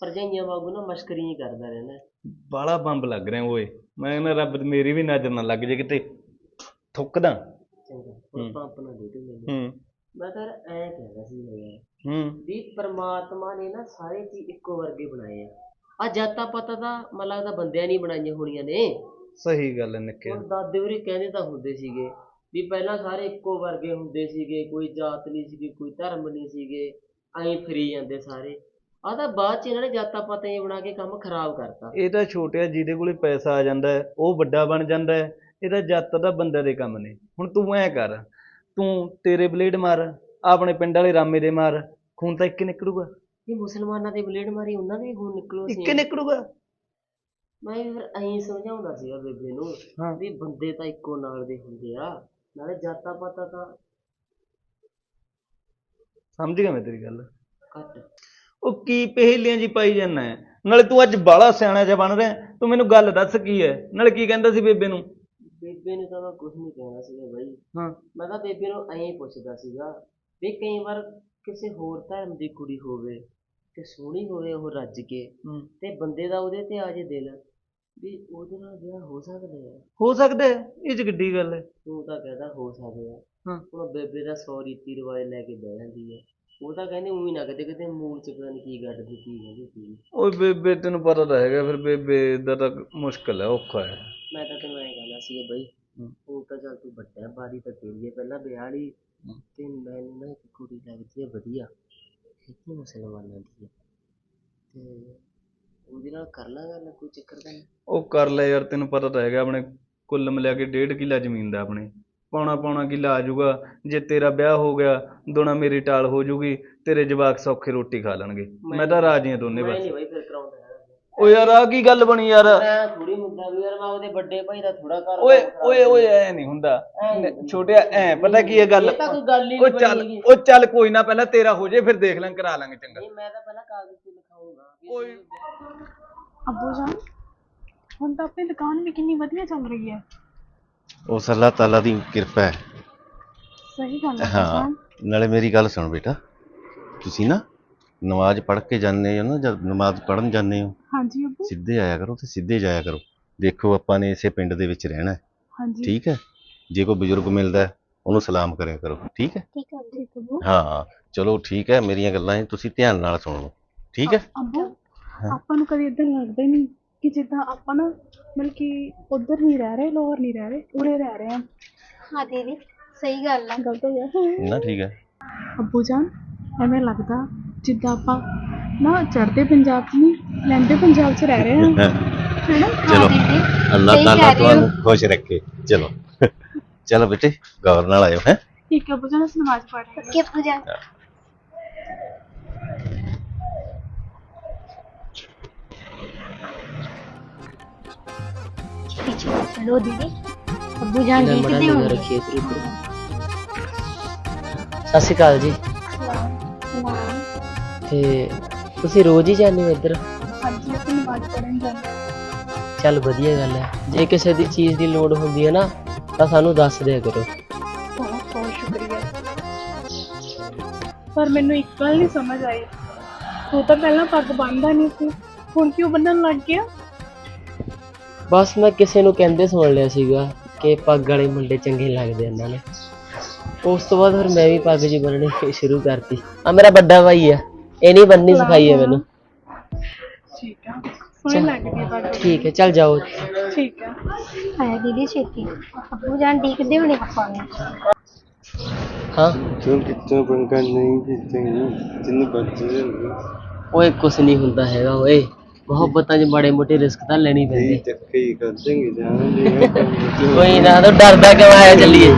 ਪਰਜਾਈਆਂ ਵਾਂਗੂ ਨਾ ਮਸ਼ਕਰੀ ਹੀ ਕਰਦਾ ਰਹਿਣਾ ਬਾਲਾ ਬੰਬ ਲੱਗ ਰਿਹਾ ਓਏ। ਮੈਂ ਨਾ ਰੱਬ ਮੇਰੀ ਵੀ ਨਜ਼ਰ ਨਾ ਲੱਗ ਜੇ ਕਿਤੇ। ਥੁੱਕਦਾ। ਚੰਗਾ। ਹੁਣ ਪੰਪ ਨਾ ਦੇ ਦੇ ਮੈਨੂੰ। ਹੂੰ। ਮੈਂ ਤਾਂ ਐਂ ਕਹਿੰਦਾ ਸੀ ਯਾਰ ਹੂੰ। ਵੀ ਪਰਮਾਤਮਾ ਨੇ ਨਾ ਸਾਰੇ ਚੀਜ਼ ਇੱਕੋ ਵਰਗੇ ਬਣਾਏ ਆ। ਆ ਜਾਤਾਂ ਪਤਾ ਤਾਂ ਮੈਨੂੰ ਲੱਗਦਾ ਬੰਦਿਆਂ ਨਹੀਂ ਬਣਾਈਆਂ ਹੋਣੀਆਂ ਨੇ। ਸਹੀ ਗੱਲ ਹੈ ਨਿੱਕੇ ਹੁਣ ਦਾਦੇ ਹੋਰੀ ਕਹਿੰਦੇ ਤਾਂ ਹੁੰਦੇ ਸੀਗੇ ਵੀ ਪਹਿਲਾਂ ਸਾਰੇ ਇੱਕੋ ਵਰਗੇ ਹੁੰਦੇ ਸੀਗੇ ਕੋਈ ਜਾਤ ਨਹੀਂ ਸੀਗੀ ਕੋਈ ਧਰਮ ਨਹੀਂ ਸੀਗੇ ਐਂ ਫਰੀ ਜਾਂਦੇ ਸਾਰੇ। ਆ ਤਾਂ ਬਾਅਦ ਚ ਇਹਨਾਂ ਨੇ ਜਾਤਾਂ ਪਾਤਾਂ ਹੀ ਬਣਾ ਕੇ ਕੰਮ ਖਰਾਬ ਕਰਤਾ। ਇਹ ਤਾਂ ਛੋਟਿਆ ਜਿਹਦੇ ਕੋਲੇ ਪੈਸਾ ਆ ਜਾਂਦਾ ਹੈ ਉਹ ਵੱਡਾ ਬਣ ਜਾਂਦਾ ਹੈ ਇਹ ਤਾਂ ਜੱਤ ਦਾ ਬੰਦੇ ਦੇ ਕੰਮ ਨੇ। ਹੁਣ ਤੂੰ ਐ ਕਰ ਤੂੰ ਤੇਰੇ ਬਲੇਡ ਮਾਰ ਆਪਣੇ ਪਿੰਡ ਵਾਲੇ ਰਾਮੇ ਦੇ ਮਾਰ ਖੂਨ ਤਾਂ ਇੱਕ ਹੀ ਨਿਕਲੂਗਾ। ਇਹ ਮੁਸਲਮਾਨਾਂ ਦੇ ਬਲੇਡ ਮਾਰੀ ਉਹਨਾਂ ਦੇ ਹੁਣ ਨਿਕਲੋ ਇੱਕ ਹੀ ਨਿਕਲੂਗਾ। ਮੈਂ ਫਿਰ ਐਂ ਸਮਝਾਉਂਦਾ ਸੀਗਾ ਬੇਬੇ ਨੂੰ ਹਾਂ। ਵੀ ਬੰਦੇ ਤਾਂ ਇੱਕੋ ਨਾਲ ਦੇ ਹੁੰਦੇ ਆ ਨਾਲੇ ਜਾਤਾਂ ਪਾਤਾਂ ਤਾਂ ਸਮਝ ਗਿਆ ਮੈਂ ਤੇਰੀ ਗੱਲ? ਘੱਟ। ਉਹ ਕੀ ਪਹਿਲੀਆਂ ਜੀ ਪਾਈ ਜਾਂਦਾ ਹੈ? ਨਾਲੇ ਤੂੰ ਅੱਜ ਬਾਲਾ ਸਿਆਣਾ ਜਿਹਾ ਬਣ ਰਿਹਾ ਤੂੰ ਮੈਨੂੰ ਗੱਲ ਦੱਸ ਕੀ ਹੈ? ਨਾਲੇ ਕੀ ਕਹਿੰਦਾ ਸੀ ਬੇਬੇ ਨੂੰ? ਬੇਬੇ ਨੂੰ ਤਾਂ ਮੈਂ ਕੁਝ ਨਹੀਂ ਕਹਿਣਾ ਸੀਗਾ ਬਾਈ। ਹਾਂ। ਮੈਂ ਤਾਂ ਬੇਬੇ ਨੂੰ ਐਂ ਹੀ ਪੁੱਛਦਾ ਸੀਗਾ ਵੀ ਕਈ ਵਾਰ ਕਿਸੇ ਹੋਰ ਧਰਮ ਦੀ ਕੁੜੀ ਹੋਵੇ ਤੇ ਸੋਹਣੀ ਹੋਵੇ ਉਹ ਰੱਜ ਕੇ ਹੂੰ। ਤੇ ਬੰਦੇ ਦਾ ਉਹਦੇ ਤੇ ਆ ਜੇ ਦਿਲ। ਵੀ ਉਹਦੇ ਨਾਲ ਵਿਆਹ ਹੋ ਸਕਦਾ ਹੈ। ਹੋ ਸਕਦਾ ਹੈ ਇਹ ਚ ਕਿੱਡੀ ਗੱਲ ਹੈ। ਤੂੰ ਤਾਂ ਕਹਿੰਦਾ ਹੋ ਸਕਦਾ ਹਾਂ। ਹੁਣ ਬੇਬੇ ਦਾ ਸੌ ਰੀਤੀ ਰਿਵਾਜ ਲੈ ਕੇ ਬਹਿ ਜਾਂਦੀ ਹੈ। ਉਹ ਤਾਂ ਕਹਿੰਦੇ ਉਹੀ ਨਾ ਕਿਤੇ ਕਿਤੇ ਮੂੰਹ ਚ ਪਤਾ ਨਹੀਂ ਕੀ ਗੱਡਦੀ ਕੀ ਕਹਿੰਦੀ ਸੀ ਓਏ ਬੇਬੇ ਤੈਨੂੰ ਪਤਾ ਤਾਂ ਹੈਗਾ ਫਿਰ ਬੇਬੇ ਦਾ ਤਾਂ ਮੁਸ਼ਕਲ ਹੈ ਔਖਾ ਹੈ। ਮੈਂ ਤਾਂ ਤੈਨੂੰ ਐਂ ਕਹਿੰਦਾ ਸੀ ਬਈ। ਉਹ ਤਾਂ ਚੱਲ ਤੂੰ ਵੱਡਾ ਹੈ, ਬਾਰੀ ਤਾਂ ਤੇਰੀ ਹੈ। ਪਹਿਲਾਂ ਵਿਆਹ ਲਈ ਤੇ ਮੈਨੂੰ ਨਾ ਇੱਕ ਕੁੜੀ ਲੱਗਦੀ ਹੈ ਵਧੀਆ। ਠੀਕ ਹੈ ਮੁਸਲਮਾਨਾਂ ਦੀ ਹੈ। ਤੇ ਉਹਦੇ ਨਾਲ ਕਰ ਲਾ ਗੱਲ ਕੋਈ ਚੱਕਰ ਤਾਂ ਨਹੀਂ। ਉਹ ਕਰ ਲੈ ਯਾਰ ਤੈਨੂੰ ਪਤਾ ਤਾਂ ਹੈਗਾ ਆਪਣੇ ਕੁੱਲ ਮਿਲਾ ਕੇ ਡੇਢ ਕਿੱਲਾ ਜ਼ਮੀਨ ਦਾ ਆਪਣੇ। ਪੌਣਾ ਪੌਣਾ ਕਿੱਲਾ ਆ ਜਾਊਗਾ ਜੇ ਤੇਰਾ ਵਿਆਹ ਹੋ ਗਿਆ ਦੋਣਾ ਮੇਰੀ ਟਾਲ ਹੋ ਜੂਗੀ ਤੇਰੇ ਜਵਾਕ ਸੌਖੇ ਰੋਟੀ ਖਾ ਲੈਣਗੇ। ਮੈਂ ਤਾਂ ਰਾਜੀ ਹਾਂ ਦੋਨੇ ਮੈਂ ਬਸ। ਨਹੀਂ ਬਾਈ ਫਿਰ ਕਰਾਉਂਦਾ ਹੈਗਾ। ਓ ਯਾਰ ਆ ਕੀ ਗੱਲ ਬਣੀ ਯਾਰ? ਮੈਂ ਥੋੜੀ ਹੁੰਦਾ ਵੀ ਯਾਰ ਮੈਂ ਉਹਦੇ ਵੱਡੇ ਭਾਈ ਦਾ ਥੋੜਾ ਕਰ ਓਏ ਓਏ ਓਏ ਐ ਨਹੀਂ ਹੁੰਦਾ। ਛੋਟਿਆ ਐ ਪਤਾ ਕੀ ਹੈ ਗੱਲ? ਇਹ ਤਾਂ ਕੋਈ ਗੱਲ ਹੀ ਓ ਨਹੀਂ ਚੱਲ ਬਣੀ ਹੈਗੀ। ਓ ਚੱਲ ਕੋਈ ਨਾ ਪਹਿਲਾਂ ਤੇਰਾ ਹੋ ਜੇ ਫਿਰ ਦੇਖ ਲਾਂ ਕਰਾ ਲਾਂਗੇ ਚੰਗਾ। ਨਹੀਂ ਮੈਂ ਤਾਂ ਪਹਿਲਾਂ ਕਾਗਜ਼ ਤੇ ਅੱਬੂ ਜਾਨ ਹੁਣ ਤਾਂ ਆਪਣੀ ਦੁਕਾਨ ਵੀ ਕਿੰਨੀ ਵਧੀਆ ਚੱਲ ਰਹੀ ਹੈ। ਉਸ ਅੱਲਾਹ ਤਾਲਾ ਦੀ ਕਿਰਪਾ ਹੈ। ਸਹੀ ਗੱਲ ਹੈ ਹਾਂ ਨਾਲੇ ਮੇਰੀ ਗੱਲ ਸੁਣ ਬੇਟਾ ਤੁਸੀਂ ਨਾ ਨਮਾਜ਼ ਪੜ੍ਹ ਕੇ ਜਾਂਦੇ ਹੋ ਨਾ ਜਦ ਨਮਾਜ਼ ਪੜ੍ਹਨ ਜਾਂਦੇ ਹੋ। ਹਾਂਜੀ ਅੱਬੂ। ਸਿੱਧੇ ਆਇਆ ਕਰੋ ਤੇ ਸਿੱਧੇ ਜਾਇਆ ਕਰੋ। ਦੇਖੋ ਆਪਾਂ ਨੇ ਇਸੇ ਪਿੰਡ ਦੇ ਵਿੱਚ ਰਹਿਣਾ ਹੈ। ਹਾਂਜੀ। ਠੀਕ ਹੈ? ਜੇ ਕੋਈ ਬਜ਼ੁਰਗ ਮਿਲਦਾ ਹੈ, ਉਹਨੂੰ ਸਲਾਮ ਕਰਿਆ ਕਰੋ। ਠੀਕ ਹੈ? ਠੀਕ ਹੈ ਠੀਕ ਅੱਬੂ। ਹਾਂ ਚਲੋ ਠੀਕ ਹੈ ਮੇਰੀਆਂ ਗੱਲਾਂ ਇਹ ਤੁਸੀਂ ਧਿਆਨ ਨਾਲ ਸੁਣ ਲਓ। ਠੀਕ ਹੈ। ਅੱਬੂ ਆਪਾਂ ਨੂੰ ਕਦੇ ਇਦਾਂ ਲੱਗਦਾ ਹੀ ਨਹੀਂ ਕਿ ਜਿੱਦਾਂ ਆਪਾਂ ਨਾ ਮਤਲਬ ਕਿ ਉਧਰ ਨਹੀਂ ਰਹਿ ਰਹੇ ਲੋਹਰ ਨਹੀਂ ਰਹਿ ਰਹੇ ਉਰੇ ਰਹਿ ਰਹੇ ਆ ਹਾਂ ਦੀਦੀ ਸਹੀ ਗੱਲ ਹੈ ਗਲਤ ਹੋ ਗਿਆ। ਨਾ ਠੀਕ ਹੈ। ਅੱਬੂ ਜਾਨ ਐਵੇਂ ਲੱਗਦਾ ਜਿੱਦਾਂ ਆਪਾਂ ਨਾ ਚੜ੍ਹਦੇ ਪੰਜਾਬ 'ਚ ਨਹੀਂ ਲੈਂਦੇ ਪੰਜਾਬ 'ਚ ਰਹਿ ਰਹੇ ਆ ਹੈਨਾ? ਚਲੋ ਅੱਲਾਹ ਤਾਲਾ ਹੋ। ਤੁਹਾਨੂੰ ਖੁਸ਼ ਰੱਖੇ। ਚਲੋ। ਚਲੋ ਬੇਟੇ ਗੌਰ ਨਾਲ ਆਇਓ ਹੈ। ਠੀਕ ਹੈ ਅੱਬੂ ਜਾਨ ਅਸੀਂ ਨਮਾਜ਼ ਪੜ੍ਹ ਹਾਂ ਕਿ ਪੂਜਾ पीछे चलो दीदी अब्बू जान ਇਹਨਾਂ देखते ਮੜਾ होंगे ਰੱਖੀਏ ਇੱਧਰ ਉੱਧਰ ਸਤਿ ਸ਼੍ਰੀ ਅਕਾਲ ਜੀ ਤੇ ਤੁਸੀਂ ਰੋਜ਼ ਹੀ ਜਾਂਦੇ ਹੋ ਇੱਧਰ ਹਾਂਜੀ ਅਸੀਂ ਨਮਾਜ਼ ਪੜ੍ਹਨ ਜਾਂਦੇ ਹਾਂ ਚੱਲ ਵਧੀਆ ਗੱਲ ਹੈ ਜੇ ਕਿਸੇ ਦੀ ਚੀਜ਼ ਦੀ ਲੋੜ ਹੁੰਦੀ ਹੈ ਨਾ ਤਾਂ ਸਾਨੂੰ ਦੱਸ ਦਿਆ ਕਰੋ ਬਹੁਤ ਬਹੁਤ ਸ਼ੁਕਰੀਆ ਪਰ ਮੈਨੂੰ ਇੱਕ ਗੱਲ ਨਹੀਂ ਸਮਝ ਆਈ ਤੂੰ ਤਾਂ ਪਹਿਲਾਂ ਪੱਗ ਬੰਨਦਾ ਨਹੀਂ ਸੀ ਹੁਣ ਕਿਉਂ ਬੰਨਣ ਲੱਗ ਗਿਆ ਬਸ ਮੈਂ ਕਿਸੇ ਨੂੰ ਕਹਿੰਦੇ ਸੁਣ ਲਿਆ ਸੀਗਾ ਕਿ ਪੱਗ ਵਾਲੇ ਮੁੰਡੇ ਚੰਗੇ ਲੱਗਦੇ ਇਹਨਾਂ ਨੇ। ਉਸ ਤੋਂ ਬਾਅਦ ਫਿਰ ਮੈਂ ਵੀ ਪੱਗ ਜੀ ਬੰਨਣੀ ਸ਼ੁਰੂ ਕਰਤੀ। ਆ ਮੇਰਾ ਵੱਡਾ ਭਾਈ ਆ ਇਹਨੇ ਬੰਨਣੀ ਸਿਖਾਈ ਹੈ ਮੈਨੂੰ। ਠੀਕ ਹੈ ਚੱਲ। ਜਾਓ। ਠੀਕ ਆ। ਹਾਂ? ਤੂੰ ਕਿਤੋਂ ਬੰਗਾ ਨਹੀਂ ਕਿਤੇ ਜਿੰਨ ਬੱਚੇ ਓਏ ਕੁਛ ਨਹੀਂ ਹੁੰਦਾ ਹੈਗਾ ਓਏ। ਮੁਹੱਬਤਾਂ 'ਚ ਮਾੜੇ ਮੋਟੇ ਰਿਸਕ ਤਾਂ ਲੈਣੀ ਪੈਂਦੇ। ਚੱਕੇ ਕਰ ਦੇਂਗੇ ਜਾਣਗੇ। ਕੋਈ ਨਾ ਤੂੰ ਡਰਦਾ ਕਿਉਂ ਆਇਆ ਚੱਲੀਏ?